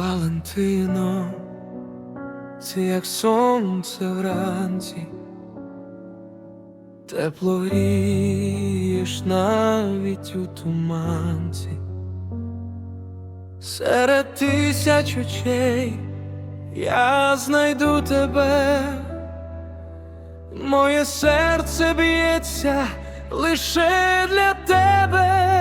Валентино, ти як сонце вранці, тепло грієш навіть у туманці, серед тисяч очей я знайду тебе, моє серце б'ється лише для тебе.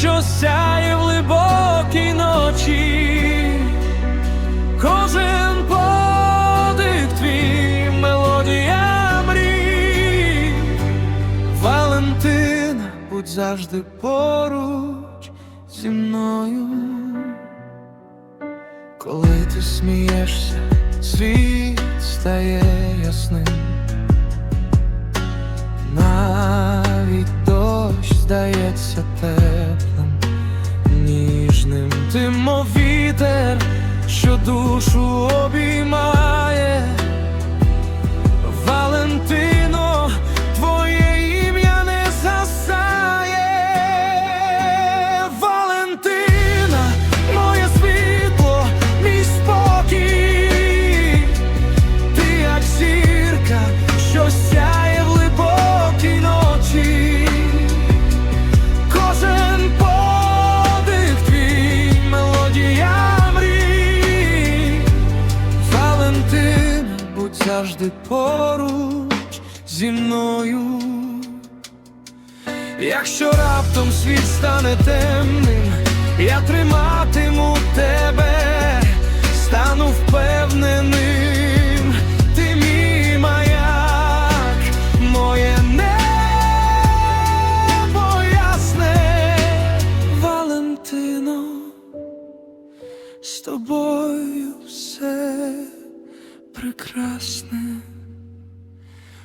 Що сяє в глибокій ночі, кожен подих твій мелодія мрій, Валентина, будь завжди поруч зі мною. Коли ти смієшся, світ стає ясним. Навіть дощ здається що душу завжди поруч зі мною. Якщо раптом світ стане темним, я триматиму тебе, стану впевненим, ти мій маяк, моє небо ясне, Валентино, з тобою все прекрасне.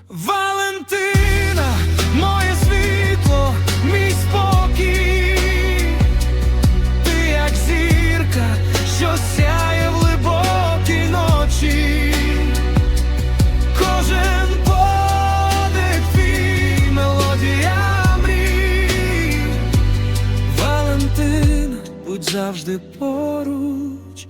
Валентина, моє світло, мій спокій, ти як зірка, що сяє в глибокій ночі, кожен подих твій мелодія мрій, Валентина, будь завжди поруч